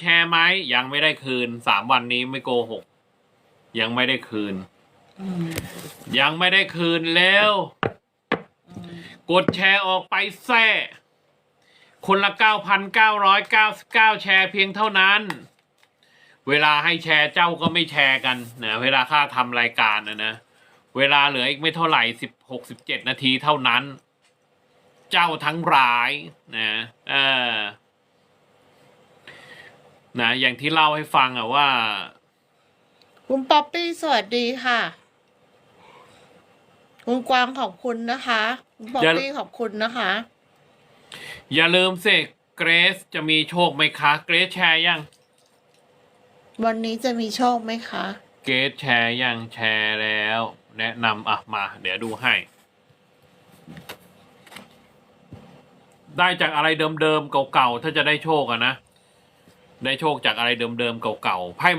แชร์ไหมยังไม่ได้คืนสามวันนี้ไม่โกหก ยังไม่ได้คืนอืมยังไม่ได้คืนแล้วอืมกดแชร์ออกไปแซ่คนละ 9,999 แชร์เพียงเท่านั้น เวลาให้แชร์เจ้าก็ไม่แชร์กันนะเวลาค่าทำรายการนะนะ เวลาเหลืออีกไม่เท่าไหร่สิบหกสิบเจ็ดนาทีเท่านั้น เจ้าทั้งหลายนะเออ นะอย่างที่เล่าให้ฟังอะว่า คุณป๊อปปี้สวัสดีค่ะ คุณกวางขอบคุณนะคะคุณป๊อปปี้ขอบคุณนะคะ อย่าลืมสิเกรซจะมีโชคไหมคะเกรซแชร์ยัง วันนี้จะมีโชคไหมคะเกรซแชร์ยังแชร์แล้ว แนะนำอะมา เดี๋ยวดูให้ ได้จากอะไรเดิมๆเก่าๆถ้าจะได้โชคอะนะ ได้โชคจากอะไรเดิมๆเก่าๆไพ่